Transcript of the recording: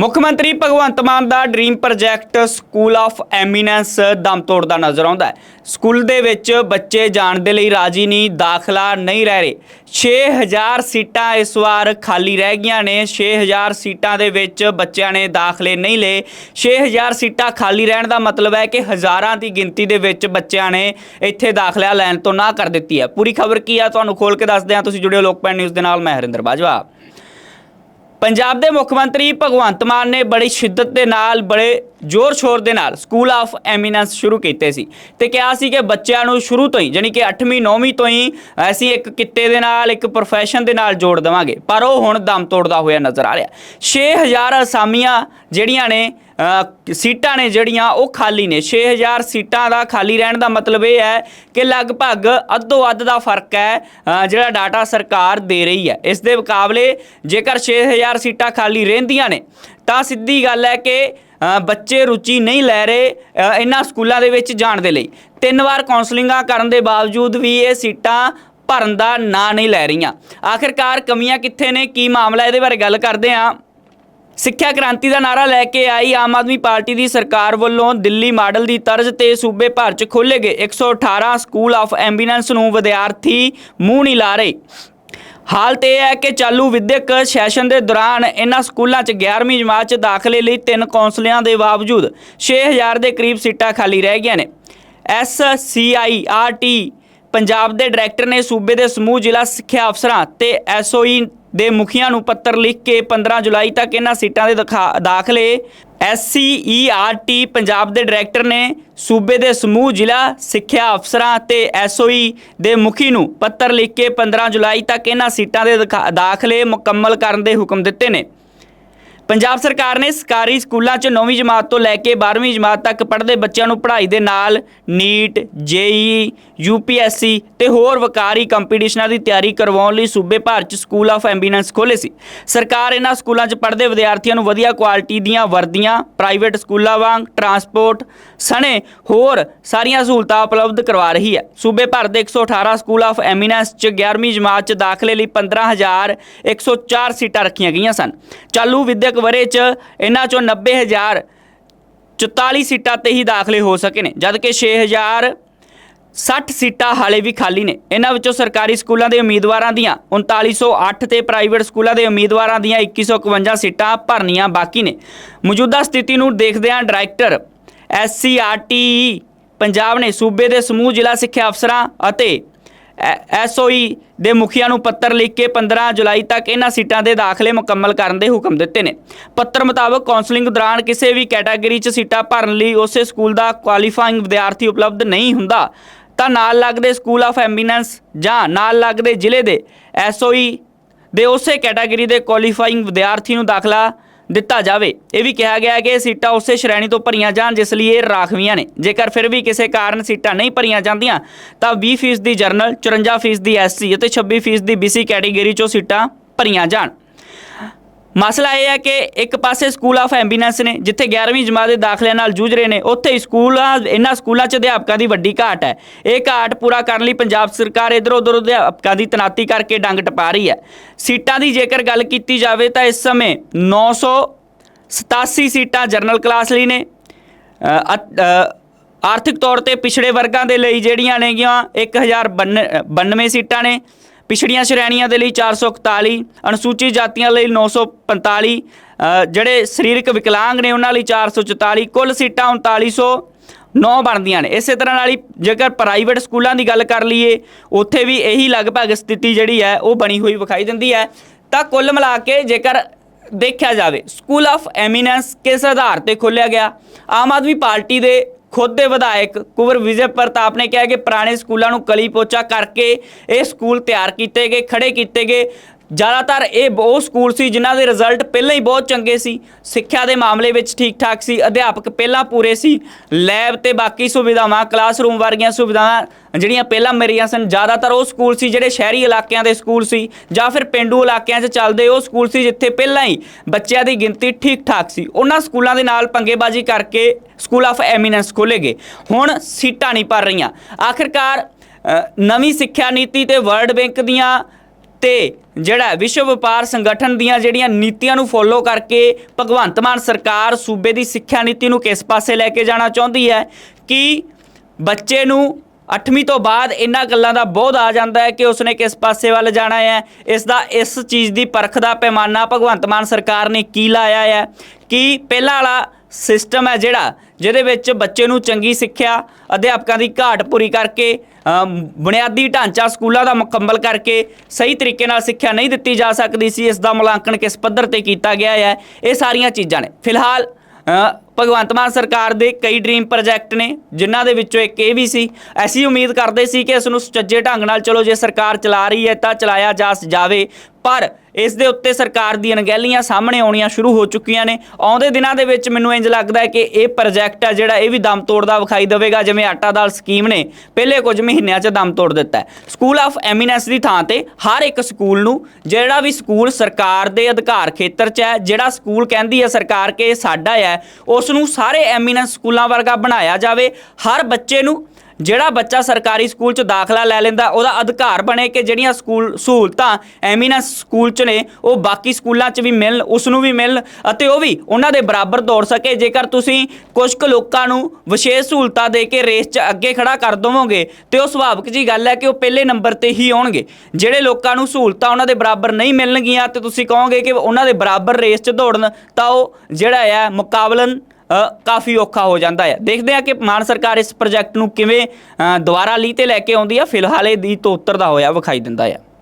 ਮੁੱਖ ਮੰਤਰੀ ਭਗਵੰਤ ਮਾਨ ਦਾ dream project school of eminence ਦਮ ਤੋੜਦਾ ਨਜ਼ਰ ਆਉਂਦਾ ਹੈ। ਸਕੂਲ ਦੇ ਵਿੱਚ ਬੱਚੇ ਜਾਣ ਦੇ ਲਈ ਰਾਜੀ ਨਹੀਂ, ਦਾਖਲਾ ਨਹੀਂ ਰਹਿ ਰਹੇ। 6000 ਸੀਟਾਂ ਇਸ ਵਾਰ ਖਾਲੀ ਰਹਿ ਗਈਆਂ ਨੇ। 6000 ਸੀਟਾਂ ਦੇ ਵਿੱਚ ਬੱਚਿਆਂ ਨੇ ਦਾਖਲੇ ਨਹੀਂ ਲਏ। 6000 ਸੀਟਾਂ ਖਾਲੀ ਰਹਿਣ ਦਾ ਮਤਲਬ ਹੈ ਕਿ ਹਜ਼ਾਰਾਂ ਦੀ ਗਿਣਤੀ ਦੇ ਵਿੱਚ ਬੱਚਿਆਂ ਨੇ ਇੱਥੇ ਦਾਖਲਾ ਲੈਣ ਤੋਂ ਨਾ ਕਰ ਦਿੱਤੀ ਹੈ। ਪੂਰੀ ਖਬਰ ਕੀ ਹੈ ਤੁਹਾਨੂੰ ਖੋਲ ਕੇ ਦੱਸਦੇ ਹਾਂ। ਤੁਸੀਂ ਜੁੜਿਓ ਲੋਕਪੈਨ ਨਿਊਜ਼ ਦੇ ਨਾਲ। ਮੈਂ ਹਰਿੰਦਰ ਬਾਜਵਾ। ਪੰਜਾਬ ਦੇ ਮੁੱਖ ਮੰਤਰੀ ਭਗਵੰਤ ਮਾਨ ਨੇ ਬੜੀ ਸ਼ਿੱਦਤ ਦੇ ਨਾਲ ਬੜੇ ਜ਼ੋਰ ਸ਼ੋਰ ਦੇ ਨਾਲ ਸਕੂਲ ਆਫ ਐਮੀਨੈਂਸ ਸ਼ੁਰੂ ਕੀਤੇ ਸੀ ਤੇ ਕਿਹਾ ਸੀ ਕਿ ਬੱਚਿਆਂ ਨੂੰ ਸ਼ੁਰੂ ਤੋਂ ਹੀ, ਜਾਣੀ ਕਿ 8ਵੀਂ 9ਵੀਂ ਤੋਂ ਹੀ ਅਸੀਂ ਇੱਕ ਕਿੱਤੇ ਦੇ ਨਾਲ, ਇੱਕ profession ਦੇ ਨਾਲ ਜੋੜ ਦੇਵਾਂਗੇ। ਪਰ ਉਹ ਹੁਣ ਦਮ ਤੋੜਦਾ ਹੋਇਆ ਨਜ਼ਰ ਆ ਰਿਹਾ। 6000 ਅਸਾਮੀਆਂ ਜਿਹੜੀਆਂ ਨੇ ਸੀਟਾਂ ਨੇ ਜਿਹੜੀਆਂ, ਉਹ ਖਾਲੀ ਨੇ। 6000 ਸੀਟਾਂ ਦਾ ਖਾਲੀ ਰਹਿਣ ਦਾ ਮਤਲਬ ਇਹ ਹੈ ਕਿ ਲਗਭਗ ਅੱਧੋ ਅੱਧ ਦਾ ਫ਼ਰਕ ਹੈ ਜਿਹੜਾ ਡਾਟਾ ਸਰਕਾਰ ਦੇ ਰਹੀ ਹੈ। ਇਸ ਦੇ ਮੁਕਾਬਲੇ ਜੇਕਰ 6000 ਸੀਟਾਂ ਖਾਲੀ ਰਹਿੰਦੀਆਂ ਨੇ, ਤਾਂ ਸਿੱਧੀ ਗੱਲ ਹੈ ਕਿ ਬੱਚੇ ਰੁਚੀ ਨਹੀਂ ਲੈ ਰਹੇ ਇਹਨਾਂ ਸਕੂਲਾਂ ਦੇ ਵਿੱਚ ਜਾਣ ਦੇ ਲਈ। ਤਿੰਨ ਵਾਰ ਕਾਉਂਸਲਿੰਗਾਂ ਕਰਨ ਦੇ ਬਾਵਜੂਦ ਵੀ ਇਹ ਸੀਟਾਂ ਭਰਨ ਦਾ ਨਾਂ ਨਹੀਂ ਲੈ ਰਹੀਆਂ। ਆਖਿਰਕਾਰ ਕਮੀਆਂ ਕਿੱਥੇ ਨੇ? ਕੀ ਮਾਮਲਾ? ਇਹਦੇ ਬਾਰੇ ਗੱਲ ਕਰਦੇ ਹਾਂ। ਸਿੱਖਿਆ ਕ੍ਰਾਂਤੀ ਦਾ ਨਾਰਾ ਲੈ ਕੇ ਆਈ ਆਮ ਆਦਮੀ ਪਾਰਟੀ ਦੀ ਸਰਕਾਰ ਵੱਲੋਂ ਦਿੱਲੀ ਮਾਡਲ ਦੀ ਤਰਜ਼ ਤੇ ਸੂਬੇ ਭਰ 'ਚ ਖੋਲ੍ਹੇ ਗਏ। 118 ਸਕੂਲ ਆਫ ਐਂਬੂਲੈਂਸ ਨੂੰ ਵਿਦਿਆਰਥੀ ਮੂੰਹ ਨਹੀਂ ਲਾ ਰਹੇ। ਹਾਲਤ ਇਹ ਹੈ ਕਿ ਚਾਲੂ ਵਿਦਿਅਕ ਸੈਸ਼ਨ ਦੇ ਦੌਰਾਨ ਇਹਨਾਂ ਸਕੂਲਾਂ 'ਚ 11ਵੀਂ ਜਮਾਤ 'ਚ ਦਾਖਲੇ ਲਈ ਤਿੰਨ ਕੌਂਸਲਿਆਂ ਦੇ ਬਾਵਜੂਦ 6000 ਦੇ ਕਰੀਬ ਸੀਟਾਂ ਖਾਲੀ ਰਹਿ ਗਈਆਂ ਨੇ। ਐਸਸੀਆਈਆਰਟੀ ਪੰਜਾਬ ਦੇ ਡਾਇਰੈਕਟਰ ਨੇ ਸੂਬੇ ਦੇ ਸਮੂਹ ਜ਼ਿਲ੍ਹਾ ਸਿੱਖਿਆ ਅਫਸਰਾਂ ਤੇ ਐਸਓਈ ਦੇ ਮੁਖੀਆਂ ਨੂੰ ਪੱਤਰ ਲਿਖ ਕੇ 15 ਜੁਲਾਈ ਤੱਕ ਇਹਨਾਂ ਸੀਟਾਂ ਦੇ ਦਖਾ- ਦਾਖਲੇ ਐਸਸੀਈਆਰਟੀ ਪੰਜਾਬ ਦੇ ਡਾਇਰੈਕਟਰ ਨੇ ਸੂਬੇ ਦੇ ਸਮੂਹ, ਜ਼ਿਲ੍ਹਾ ਸਿੱਖਿਆ ਅਫਸਰਾਂ ਤੇ ਐਸਓਈ ਦੇ ਮੁਖੀ ਨੂੰ ਪੱਤਰ ਲਿਖ ਕੇ 15 ਜੁਲਾਈ ਤੱਕ ਇਹਨਾਂ ਸੀਟਾਂ ਦੇ ਦਖਾ- ਦਾਖਲੇ ਮੁਕੰਮਲ ਕਰਨ ਦੇ ਹੁਕਮ ਦਿੱਤੇ ਨੇ। ਪੰਜਾਬ ਸਰਕਾਰ ਨੇ ਸਰਕਾਰੀ ਸਕੂਲਾਂ 'ਚ 9ਵੀਂ ਜਮਾਤ ਤੋਂ ਲੈ ਕੇ 12ਵੀਂ ਜਮਾਤ ਤੱਕ ਪੜ੍ਹਦੇ ਬੱਚਿਆਂ ਨੂੰ ਪੜ੍ਹਾਈ ਦੇ ਨਾਲ ਨੀਟ, ਜੇਈ, ਯੂਪੀਐਸਸੀ ਤੇ ਹੋਰ ਵਕਾਰੀ ਕੰਪੀਟੀਸ਼ਨਾਂ ਦੀ ਤਿਆਰੀ ਕਰਵਾਉਣ ਲਈ ਸੂਬੇ ਭਰ 'ਚ ਸਕੂਲ ਆਫ ਐਂਬੀਨੈਂਸ ਖੋਲ੍ਹੇ ਸੀ। ਸਰਕਾਰ ਇਹਨਾਂ ਸਕੂਲਾਂ 'ਚ ਪੜ੍ਹਦੇ ਵਿਦਿਆਰਥੀਆਂ ਨੂੰ ਵਧੀਆ ਕੁਆਲਿਟੀ ਦੀਆਂ ਵਰਦੀਆਂ ਪ੍ਰਾਈਵੇਟ ਸਕੂਲਾਂ ਵਾਂਗ ਟਰਾਂਸਪੋਰਟ ਸਣੇ ਹੋਰ ਸਾਰੀਆਂ ਸਹੂਲਤਾਂ ਉਪਲਬਧ ਕਰਵਾ ਰਹੀ ਹੈ। ਸੂਬੇ ਭਰ ਦੇ 118 ਸਕੂਲ ਆਫ ਐਮੀਨੈਂਸ 'ਚ 11ਵੀਂ ਜਮਾਤ 'ਚ ਦਾਖਲੇ ਲਈ 15104 ਸੀਟਾਂ ਰੱਖੀਆਂ ਗਈਆਂ ਸਨ। ਚਾਲੂ ਵਿਦਿਅਕ ਵਰੇ 'ਚ ਇਹਨਾਂ 'ਚੋਂ 90000 44 ਸੀਟਾਂ ਤੇ ਹੀ ਦਾਖਲੇ ਹੋ ਸਕੇ ਨੇ ਜਦਕਿ 6000 60 ਸੀਟਾਂ ਹਾਲੇ ਵੀ ਖਾਲੀ ਨੇ। ਇਹਨਾਂ ਵਿੱਚੋਂ ਸਰਕਾਰੀ ਸਕੂਲਾਂ ਦੇ ਉਮੀਦਵਾਰਾਂ ਦੀਆਂ 3908 ਤੇ ਪ੍ਰਾਈਵੇਟ ਸਕੂਲਾਂ ਦੇ ਉਮੀਦਵਾਰਾਂ ਦੀਆਂ 2151 ਸੀਟਾਂ ਭਰਨੀਆਂ ਬਾਕੀ ਨੇ। ਮੌਜੂਦਾ ਸਥਿਤੀ ਨੂੰ ਦੇਖਦਿਆਂ ਡਾਇਰੈਕਟਰ ਐਸਸੀਆਰਟੀ ਪੰਜਾਬ ਨੇ ਸੂਬੇ ਦੇ ਸਮੂਹ ਜ਼ਿਲ੍ਹਾ ਸਿੱਖਿਆ ਅਫਸਰਾਂ ਅਤੇ ਐਸਓਈ ਦੇ ਮੁਖੀਆਂ ਨੂੰ ਪੱਤਰ ਲਿਖ ਕੇ 15 ਜੁਲਾਈ ਤੱਕ ਇਹਨਾਂ ਸੀਟਾਂ ਦੇ ਦਾਖਲੇ ਮੁਕੰਮਲ ਕਰਨ ਦੇ ਹੁਕਮ ਦਿੱਤੇ ਨੇ। ਪੱਤਰ ਮੁਤਾਬਕ ਕਾਉਂਸਲਿੰਗ ਦੌਰਾਨ ਕਿਸੇ ਵੀ ਕੈਟਾਗਰੀ 'ਚ ਸੀਟਾਂ ਭਰਨ ਲਈ ਉਸੇ ਸਕੂਲ ਦਾ ਕੁਆਲੀਫਾਈਂਗ ਵਿਦਿਆਰਥੀ ਉਪਲਬਧ ਨਹੀਂ ਹੁੰਦਾ। ਤਾਂ ਨਾਲ ਲੱਗਦੇ ਸਕੂਲ ਆਫ ਐਂਬੂਲੈਂਸ ਜਾਂ ਨਾਲ ਲੱਗਦੇ ਜ਼ਿਲ੍ਹੇ ਦੇ ਐਸਓਈ ਦੇ ਉਸੇ ਕੈਟਾਗਰੀ ਦੇ ਕੁਆਲੀਫਾਈਂਗ ਵਿਦਿਆਰਥੀ ਨੂੰ ਦਾਖਲਾ ਦਿੱਤਾ ਜਾਵੇ। ਇਹ ਵੀ ਕਿਹਾ ਗਿਆ ਕਿ ਇਹ ਸੀਟਾਂ ਉਸੇ ਸ਼੍ਰੇਣੀ ਤੋਂ ਭਰੀਆਂ ਜਾਣ, ਜਿਸ ਲਈ ਇਹ ਰਾਖਵੀਆਂ ਨੇ। ਜੇਕਰ ਫਿਰ ਵੀ ਕਿਸੇ ਕਾਰਨ ਸੀਟਾਂ ਨਹੀਂ ਭਰੀਆਂ ਜਾਂਦੀਆਂ, ਤਾਂ 20% ਦੀ ਜਰਨਲ 54% ਦੀ ਐਸਸੀ ਅਤੇ 26% ਦੀ ਬੀਸੀ ਕੈਟਾਗਰੀ ਚੋਂ ਸੀਟਾਂ ਭਰੀਆਂ ਜਾਣ। ਮਸਲਾ ਇਹ ਹੈ ਕਿ ਇੱਕ ਪਾਸੇ ਸਕੂਲ ਆਫ ਐਂਬੀਨੈਂਸ ਨੇ, ਜਿੱਥੇ 11ਵੀਂ ਜਮਾਤ ਦੇ ਦਾਖਲਿਆਂ ਨਾਲ ਜੂਝ ਰਹੇ ਨੇ, ਉੱਥੇ ਹੀ ਸਕੂਲਾਂ, ਇਹਨਾਂ ਸਕੂਲਾਂ 'ਚ ਅਧਿਆਪਕਾਂ ਦੀ ਵੱਡੀ ਘਾਟ ਹੈ। ਇਹ ਘਾਟ ਪੂਰਾ ਕਰਨ ਲਈ ਪੰਜਾਬ ਸਰਕਾਰ ਇਧਰ ਉਧਰ ਅਧਿਆਪਕਾਂ ਦੀ ਤਨਾਤੀ ਕਰਕੇ ਡੰਗ ਟਪਾ ਰਹੀ ਹੈ। ਸੀਟਾਂ ਦੀ ਜੇਕਰ ਗੱਲ ਕੀਤੀ ਜਾਵੇ ਤਾਂ ਇਸ ਸਮੇਂ 987 ਸੀਟਾਂ ਜਰਨਲ ਕਲਾਸ ਲਈ ਨੇ। ਆਰਥਿਕ ਤੌਰ ਤੇ ਪਿਛੜੇ ਵਰਗਾਂ ਦੇ ਲਈ ਜਿਹੜੀਆਂ ਨੇਗੀਆਂ 1092 ਸੀਟਾਂ ਨੇ। ਪਿਛੜੀਆਂ ਸ਼੍ਰੇਣੀਆਂ ਦੇ ਲਈ 441 ਅਨੁਸੂਚਿਤ ਜਾਤੀਆਂ ਲਈ 945 ਅ, ਜਿਹੜੇ ਸਰੀਰਕ ਵਿਕਲਾਂਗ ਨੇ ਉਹਨਾਂ ਲਈ 444 ਕੁੱਲ ਸੀਟਾਂ 3909 ਬਣਦੀਆਂ ਨੇ। ਇਸੇ ਤਰ੍ਹਾਂ ਨਾਲ ਹੀ ਜੇਕਰ ਪ੍ਰਾਈਵੇਟ ਸਕੂਲਾਂ ਦੀ ਗੱਲ ਕਰ ਲਈਏ ਉੱਥੇ ਵੀ ਇਹੀ ਲਗਭਗ ਸਥਿਤੀ ਜਿਹੜੀ ਹੈ ਉਹ ਬਣੀ ਹੋਈ ਵਿਖਾਈ ਦਿੰਦੀ ਹੈ। ਤਾਂ ਕੁੱਲ ਮਿਲਾ ਕੇ ਜੇਕਰ ਦੇਖਿਆ ਜਾਵੇ ਸਕੂਲ ਆਫ ਐਮੀਨੈਂਸ ਕਿਸ ਆਧਾਰ ਤੇ ਖੋਲ੍ਹਿਆ ਗਿਆ? ਆਮ ਆਦਮੀ ਪਾਰਟੀ ਦੇ ਖੁਦ ਦੇ ਵਿਧਾਇਕ ਕੁਵਰ ਵਿਜੇ ਪ੍ਰਤਾਪ ਨੇ ਕਿਹਾ ਕਿ ਪੁਰਾਣੇ ਸਕੂਲਾਂ ਨੂੰ ਕਲੀ ਪੋਚਾ ਕਰਕੇ ਇਹ ਸਕੂਲ ਤਿਆਰ ਕੀਤੇ ਗਏ ਖੜੇ ਕੀਤੇ ਗਏ। ਜ਼ਿਆਦਾਤਰ ਇਹ ਉਹ ਸਕੂਲ ਸੀ ਜਿਨ੍ਹਾਂ ਦੇ ਰਿਜ਼ਲਟ ਪਹਿਲਾਂ ਹੀ ਬਹੁਤ ਚੰਗੇ ਸੀ। ਸਿੱਖਿਆ ਦੇ ਮਾਮਲੇ ਵਿੱਚ ਠੀਕ ਠਾਕ ਸੀ। ਅਧਿਆਪਕ ਪਹਿਲਾਂ ਪੂਰੇ ਸੀ। ਲੈਬ ਤੇ ਬਾਕੀ ਸੁਵਿਧਾਵਾਂ ਕਲਾਸਰੂਮ ਵਰਗੀਆਂ ਸੁਵਿਧਾਵਾਂ ਜਿਹੜੀਆਂ ਪਹਿਲਾਂ ਮੇਰੀਆਂ ਸਨ, ਜ਼ਿਆਦਾਤਰ ਉਹ ਸਕੂਲ ਸੀ ਜਿਹੜੇ ਸ਼ਹਿਰੀ ਇਲਾਕਿਆਂ ਦੇ ਸਕੂਲ ਸੀ ਜਾਂ ਫਿਰ ਪਿੰਡੂ ਇਲਾਕਿਆਂ 'ਚ ਚੱਲਦੇ ਉਹ ਸਕੂਲ ਸੀ ਜਿੱਥੇ ਪਹਿਲਾਂ ਹੀ ਬੱਚਿਆਂ ਦੀ ਗਿਣਤੀ ਠੀਕ ਠਾਕ ਸੀ। ਉਹਨਾਂ ਸਕੂਲਾਂ ਦੇ ਨਾਲ ਪੰਗੇਬਾਜ਼ੀ ਕਰਕੇ ਸਕੂਲ ਆਫ ਐਮੀਨੈਂਸ ਖੋਲ੍ਹੇ ਗਏ। ਹੁਣ ਸੀਟਾਂ ਨਹੀਂ ਭਰ ਰਹੀਆਂ। ਆਖਿਰਕਾਰ ਨਵੀਂ ਸਿੱਖਿਆ ਨੀਤੀ ਤੇ ਵਰਲਡ ਬੈਂਕ ਦੀਆਂ ਤੇ ਜਿਹੜਾ ਵਿਸ਼ਵ ਵਪਾਰ ਸੰਗਠਨ ਦੀਆਂ ਜਿਹੜੀਆਂ ਨੀਤੀਆਂ ਨੂੰ ਫੋਲੋ ਕਰਕੇ ਭਗਵੰਤ ਮਾਨ ਸਰਕਾਰ ਸੂਬੇ ਦੀ ਸਿੱਖਿਆ ਨੀਤੀ ਨੂੰ ਕਿਸ ਪਾਸੇ ਲੈ ਕੇ ਜਾਣਾ ਚਾਹੁੰਦੀ ਹੈ, ਕਿ ਬੱਚੇ ਨੂੰ 8ਵੀਂ ਤੋਂ ਬਾਅਦ ਇਹਨਾਂ ਗੱਲਾਂ ਦਾ ਬੋਧ ਆ ਜਾਂਦਾ ਹੈ ਕਿ ਉਸਨੇ ਕਿਸ ਪਾਸੇ ਵੱਲ ਜਾਣਾ ਹੈ, ਇਸ ਦਾ ਇਸ ਚੀਜ਼ ਦੀ ਪਰਖ ਦਾ ਪੈਮਾਨਾ ਭਗਵੰਤ ਮਾਨ ਸਰਕਾਰ ਨੇ ਕੀ ਲਾਇਆ ਹੈ, ਕਿ ਪਹਿਲਾਂ ਵਾਲਾ ਸਿਸਟਮ ਹੈ ਜਿਹੜਾ, ਜਿਹਦੇ ਵਿੱਚ ਬੱਚੇ ਨੂੰ ਚੰਗੀ ਸਿੱਖਿਆ, ਅਧਿਆਪਕਾਂ ਦੀ ਘਾਟ ਪੂਰੀ ਕਰਕੇ ਬੁਨਿਆਦੀ ਢਾਂਚਾ ਸਕੂਲਾਂ ਦਾ ਮੁਕੰਮਲ ਕਰਕੇ ਸਹੀ ਤਰੀਕੇ ਨਾਲ ਸਿੱਖਿਆ ਨਹੀਂ ਦਿੱਤੀ ਜਾ ਸਕਦੀ ਸੀ, ਇਸ ਦਾ ਮੁਲਾਂਕਣ ਕਿਸ ਪੱਧਰ ਤੇ ਕੀਤਾ ਗਿਆ ਹੈ, ਇਹ ਸਾਰੀਆਂ ਚੀਜ਼ਾਂ ਨੇ। ਫਿਲਹਾਲ ਭਗਵੰਤ ਮਾਨ ਸਰਕਾਰ ਦੇ ਕਈ ਡ੍ਰੀਮ ਪ੍ਰੋਜੈਕਟ ਨੇ, ਜਿਨ੍ਹਾਂ ਦੇ ਵਿੱਚੋਂ ਇੱਕ ਇਹ ਵੀ ਸੀ, ਅਸੀਂ ਉਮੀਦ ਕਰਦੇ ਸੀ ਕਿ ਇਸ ਨੂੰ ਸੁਚੱਜੇ ਢੰਗ ਨਾਲ ਚਲੋ ਜੇ ਸਰਕਾਰ ਚਲਾ ਰਹੀ ਹੈ ਤਾਂ ਚਲਾਇਆ ਜਾ ਜਾਵੇ, ਪਰ ਇਸ ਦੇ ਉੱਤੇ ਸਰਕਾਰ ਦੀ ਅਣਗਹਿਲੀਆਂ ਸਾਹਮਣੇ ਆਉਣੀਆਂ ਸ਼ੁਰੂ ਹੋ ਚੁੱਕੀਆਂ ਨੇ। ਆਉਂਦੇ ਦਿਨਾਂ ਦੇ ਵਿੱਚ ਮੈਨੂੰ ਇੰਜ ਲੱਗਦਾ ਹੈ ਕਿ ਇਹ ਪ੍ਰੋਜੈਕਟ ਹੈ ਜਿਹੜਾ ਇਹ ਵੀ ਦਮ ਤੋੜਦਾ ਵਿਖਾਈ ਦੇਵੇਗਾ, ਜਿਵੇਂ ਆਟਾ ਦਾਲ ਸਕੀਮ ਨੇ, ਪਹਿਲੇ ਕੁਝ ਮਹੀਨਿਆਂ 'ਚ ਦਮ ਤੋੜ ਦਿੱਤਾ ਸਕੂਲ ਆਫ ਐਮੀਨੈਂਸ ਦੀ ਥਾਂ ਤੇ ਹਰ ਇੱਕ ਸਕੂਲ ਨੂੰ ਜਿਹੜਾ ਵੀ ਸਕੂਲ ਸਰਕਾਰ ਦੇ ਅਧਿਕਾਰ ਖੇਤਰ 'ਚ ਹੈ, ਜਿਹੜਾ ਸਕੂਲ ਕਹਿੰਦੀ ਹੈ ਸਰਕਾਰ ਕਿ ਇਹ ਸਾਡਾ ਹੈ, ਉਸ ਨੂੰ ਸਾਰੇ ਐਮੀਨੈਂਸ ਸਕੂਲਾਂ ਵਰਗਾ ਬਣਾਇਆ ਜਾਵੇ। ਹਰ ਬੱਚੇ ਨੂੰ ਜਿਹੜਾ ਬੱਚਾ ਸਰਕਾਰੀ ਸਕੂਲ 'ਚ ਦਾਖਲਾ ਲੈ ਲੈਂਦਾ, ਉਹਦਾ ਅਧਿਕਾਰ ਬਣੇ ਕਿ ਜਿਹੜੀਆਂ ਸਕੂਲ ਸਹੂਲਤਾਂ ਐਮੀਨੈਂਸ ਸਕੂਲ 'ਚ ਨੇ, ਉਹ ਬਾਕੀ ਸਕੂਲਾਂ 'ਚ ਵੀ ਮਿਲਣ ਉਸ ਨੂੰ ਵੀ ਮਿਲਣ ਅਤੇ ਉਹ ਵੀ ਉਹਨਾਂ ਦੇ ਬਰਾਬਰ ਦੌੜ ਸਕੇ। ਜੇਕਰ ਤੁਸੀਂ ਕੁਝ ਕੁ ਲੋਕਾਂ ਨੂੰ ਵਿਸ਼ੇਸ਼ ਸਹੂਲਤਾਂ ਦੇ ਕੇ ਰੇਸ 'ਚ ਅੱਗੇ ਖੜਾ ਕਰ ਦਵੋਗੇ, ਤੇ ਉਹ ਸੁਭਾਵਿਕ ਜੀ ਗੱਲ ਹੈ ਕਿ ਉਹ ਪਹਿਲੇ ਨੰਬਰ ਤੇ ਹੀ ਆਉਣਗੇ। ਜਿਹੜੇ ਲੋਕਾਂ ਨੂੰ ਸਹੂਲਤਾਂ ਉਹਨਾਂ ਦੇ ਬਰਾਬਰ ਨਹੀਂ ਮਿਲਣਗੀਆਂ, ਤੇ ਤੁਸੀਂ ਕਹੋਗੇ ਕਿ ਉਹਨਾਂ ਦੇ ਬਰਾਬਰ ਰੇਸ 'ਚ ਦੌੜਨ, ਤਾਂ ਉਹ ਜਿਹੜਾ ਹੈ ਮੁਕਾਬਲਨ ਕਾਫੀ ਔਖਾ ਹੋ ਜਾਂਦਾ ਹੈ। ਦੇਖਦੇ ਆ ਕਿ ਮਾਨ ਸਰਕਾਰ ਇਸ ਪ੍ਰੋਜੈਕਟ ਨੂੰ ਕਿਵੇਂ ਦੁਬਾਰਾ ਲੀ ਤੇ ਲੈ ਕੇ ਆਉਂਦੀ ਆ ਫਿਲਹਾਲ ਇਹ ਦੀ ਤੋਂ ਉੱਤਰਦਾ ਹੋਇਆ, ਵਿਖਾਈ ਦਿੰਦਾ ਹੈ।